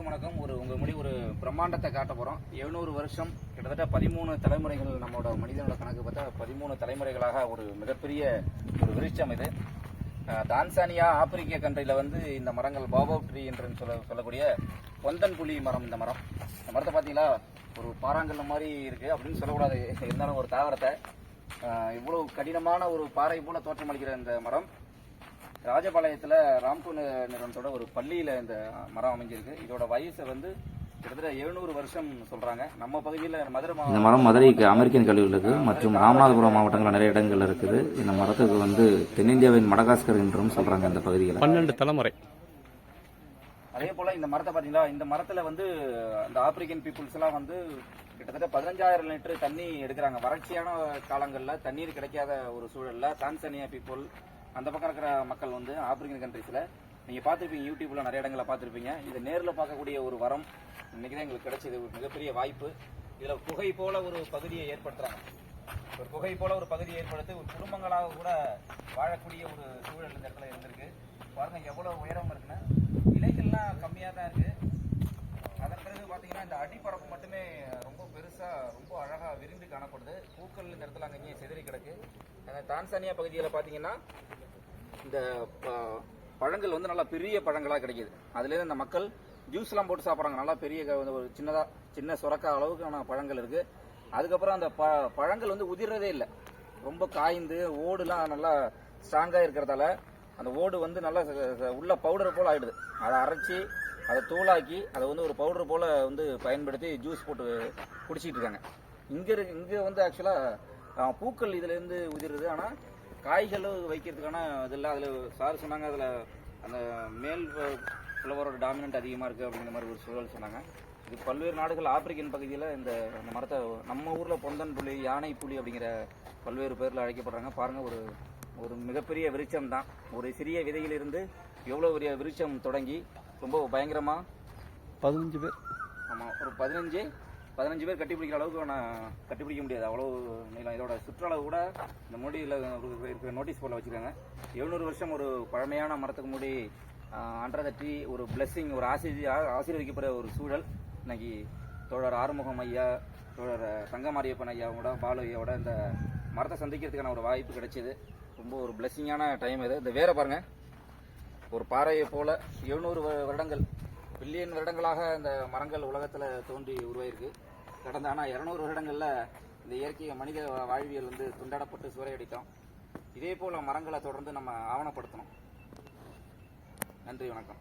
எல்லாருக்கும் வணக்கம். ஒரு உங்க முடி ஒரு பிரம்மாண்டத்தை காட்ட போறோம். எழுநூறு வருஷம் கிட்டத்தட்ட பதிமூணு தலைமுறைகள் நம்மளோட மனிதனோட கணக்கு பார்த்தா பதிமூணு தலைமுறைகளாக ஒரு மிகப்பெரிய ஒரு விருட்சம் இது. தான்சானியா ஆப்பிரிக்க கண்ட்ரில வந்து இந்த மரங்கள் பாபோ ட்ரீ என்று சொல்ல சொல்லக்கூடிய பொந்தன் புலி மரம் இந்த மரம். இந்த மரத்தை பார்த்தீங்களா? ஒரு பாறாங்கல்ல மாதிரி இருக்கு. அப்படின்னு சொல்லக்கூடாது. இருந்தாலும் ஒரு தாவரத்தை. இவ்வளோ இவ்வளவு கடினமான ஒரு பாறை போல தோற்றமளிக்கிற இந்த மரம். ராஜபாளையத்தில் ராம்கோ நிறுவனத்தோட ஒரு பள்ளியில் இந்த மரம் அமைஞ்சிருக்கு. இதோட வயசு வந்து கிட்டத்தட்ட எழுநூறு வருஷம் சொல்றாங்க. நம்ம பகுதியில் மதுரை இந்த மரம் மதுரைக்கு அமெரிக்கன் கல்லூரியில் இருக்குது மற்றும் ராமநாதபுரம் மாவட்டங்களில் நிறைய இடங்கள் இருக்குது. இந்த மரத்துக்கு வந்து தென்னிந்தியாவின் மடகாஸ்கர் என்றும் சொல்றாங்க இந்த பகுதியில். பன்னெண்டு தலைமுறை. அதே போல இந்த மரத்தை பாத்தீங்களா? இந்த மரத்துல வந்து இந்த ஆப்பிரிக்கன் பீப்புள்ஸ் எல்லாம் வந்து கிட்டத்தட்ட பதினஞ்சாயிரம் லிட்டர் தண்ணி எடுக்கிறாங்க. வறட்சியான காலங்கள்ல தண்ணீர் கிடைக்காத ஒரு சூழல்ல தான்சானியா பீப்புள் அந்த பக்கம் இருக்கிற மக்கள் வந்து ஆப்பிரிக்கன் கண்ட்ரிஸில் நீங்கள் பார்த்துருப்பீங்க யூடியூப்பில் நிறைய இடங்களை பார்த்துருப்பீங்க. இது நேரில் பார்க்கக்கூடிய ஒரு வரம் இன்னைக்கு தான் எங்களுக்கு கிடைச்சது. ஒரு மிகப்பெரிய வாய்ப்பு. இதில் குகை போல ஒரு பகுதியை ஏற்படுத்துகிறாங்க ஒரு குகை போல ஒரு பகுதியை ஏற்படுத்தி ஒரு குடும்பங்களாக கூட வாழக்கூடிய ஒரு சூழல் இந்த இடத்துல இருந்திருக்கு. பாருங்கள் எவ்வளோ உயரம் இருக்குன்னா. இலைகள்லாம் கம்மியாக தான் இருக்குது அதன் பிறகு பார்த்தீங்கன்னா இந்த அடிப்பரப்பு மட்டுமே ரொம்ப பெருசாக ரொம்ப அழகாக விரிந்து காணப்படுது. பூக்கள் இந்த இடத்துல அங்கேயும் சிதறி கிடக்கு. ஏன்னா தான்சானியா பகுதியில் பார்த்தீங்கன்னா இந்த ப- பழங்கள் வந்து நல்லா பெரிய பழங்களாக கிடைக்குது. அதுலேருந்து இந்த மக்கள் ஜூஸ்லாம் போட்டு சாப்பிட்றாங்க. நல்லா பெரிய க- ஒரு சின்னதாக சின்ன சுரக்கா அளவுக்கான பழங்கள் இருக்குது அதுக்கப்புறம் அந்த ப பழங்கள் வந்து உதிர்றதே இல்லை. ரொம்ப காய்ந்து ஓடுலாம் நல்லா ஸ்ட்ராங்காக இருக்கிறதால அந்த ஓடு வந்து நல்லா உள்ள பவுடர் போல் ஆகிடுது அதை அரைச்சி அதை தூளாக்கி அதை வந்து ஒரு பவுடர் போல் வந்து பயன்படுத்தி ஜூஸ் போட்டு குடிச்சிட்டு இருக்காங்க. இங்கே இருக்கு இங்கே வந்து ஆக்சுவலாக பூக்கள் இதுல இருந்து உதிருது. ஆனா காய்கள் வைக்கிறதுக்கான இது இல்லை அதில் சார் சொன்னாங்க அதில் அந்த மேல் ஃப்ளவரோட டாமினன்ட் அதிகமாக இருக்குது அப்படிங்கிற மாதிரி ஒரு சூழல் சொன்னாங்க. இது பல்வேறு நாடுகள் ஆப்பிரிக்கன் பகுதியில் இந்த இந்த மரத்தை நம்ம ஊரில் பொந்தன் புலி யானை புலி அப்படிங்கிற பல்வேறு பேரில் அழைக்கப்படுறாங்க. பாருங்கள் ஒரு ஒரு மிகப்பெரிய விருட்சம் தான். ஒரு சிறிய விதையிலிருந்து எவ்வளோ பெரிய விருட்சம் தொடங்கி ரொம்ப பயங்கரமாக பதினஞ்சு பேர். ஆமாம் ஒரு பதினஞ்சு பதினஞ்சு பேர் கட்டி பிடிக்கிற அளவுக்கு நான் கட்டி பிடிக்க முடியாது. அவ்வளோ நீளம். இதோட சுற்றளவு கூட இந்த முடியில் இருக்கிற நோட்டீஸ் போர்டில் வச்சுருக்காங்க. எழுநூறு வருஷம் ஒரு பழமையான மரத்துக்கு முடி அண்டர் ஒரு பிளெஸ்ஸிங் ஒரு ஆசி ஆசீர்வதிக்கப்படுற ஒரு சூழல். இன்னைக்கு தோழர் ஆறுமுகம் ஐயா தோழர் தங்கமாரியப்பன் ஐயாவோட பாலு ஐயாவோட இந்த மரத்தை சந்திக்கிறதுக்கான ஒரு வாய்ப்பு கிடைச்சிது. ரொம்ப ஒரு பிளெஸ்ஸிங்கான டைம் இது. இந்த வேற பாருங்கள் ஒரு பாறையை போல எழுநூறு வருடங்கள் பில்லியன் வருடங்களாக இந்த மரங்கள் உலகத்தில் தோன்றி உருவாயிருக்கு. கடந்த ஆனால் இரநூறு வருடங்களில் இந்த இயற்கை மனித வாழ்வியல் வந்து துண்டாடப்பட்டு சூறையடித்தோம். இதே போல் மரங்களை தொடர்ந்து நம்ம ஆவணப்படுத்தணும். நன்றி வணக்கம்.